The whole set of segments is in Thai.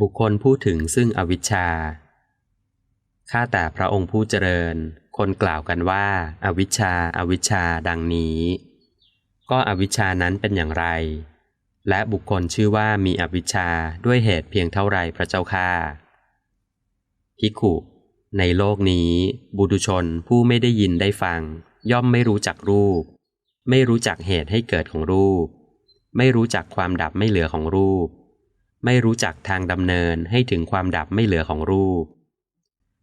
บุคคลพูดถึงซึ่งอวิชชา ข้าแต่พระองค์ผู้เจริญ คนกล่าวกันว่าอาวิชชาอาวิชชาดังนี้ ก็อวิชชานั้นเป็นอย่างไร และบุคคลชื่อว่ามีอวิชชาด้วยเหตุเพียงเท่าไรพระเจ้าค่าพิขุในโลกนี้ บุตุชนผู้ไม่ได้ยินได้ฟัง ย่อมไม่รู้จักรูป ไม่รู้จักเหตุให้เกิดของรูป ไม่รู้จักความดับไม่เหลือของรูป ไม่รู้จักทางดำเนินให้ถึงความดับไม่เหลือของรูป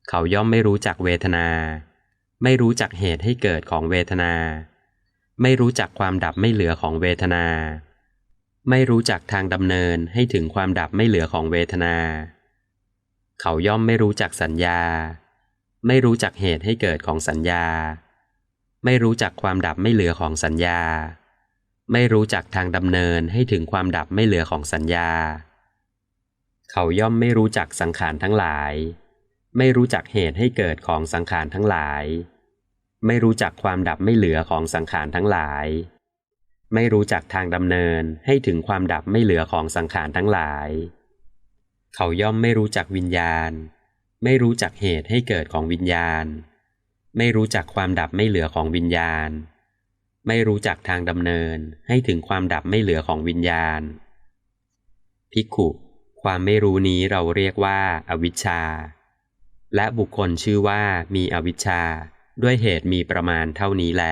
เขาย่อมไม่รู้จักเวทนา ไม่รู้จักเหตุให้เกิดของเวทนา ไม่รู้จักความดับไม่เหลือของเวทนา ไม่รู้จักทางดำเนินให้ถึงความดับไม่เหลือของเวทนา เขาย่อมไม่รู้จักสัญญา ไม่รู้จักเหตุให้เกิดของสัญญา ไม่รู้จักความดับไม่เหลือของสัญญา ไม่รู้จักทางดำเนินให้ถึงความดับไม่เหลือของสัญญา เขาย่อมไม่รู้จักสังขารทั้งหลาย ไม่รู้จักเหตุให้เกิดของสังขารทั้งหลาย ไม่รู้จักความดับไม่เหลือของสังขารทั้งหลาย ไม่รู้จักทางดำเนินให้ถึงความดับไม่เหลือของสังขารทั้งหลาย เขาย่อมไม่รู้จักวิญญาณ ไม่รู้จักเหตุให้เกิดของวิญญาณ ไม่รู้จักความดับไม่เหลือของวิญญาณ ไม่รู้จักทางดำเนินให้ถึงความดับไม่เหลือของวิญญาณภิกขุ ความไม่รู้นี้เราเรียกว่าอาวิชชา และบุคคลชื่อว่ามีอวิชชา ด้วยเหตุมีประมาณเท่านี้แล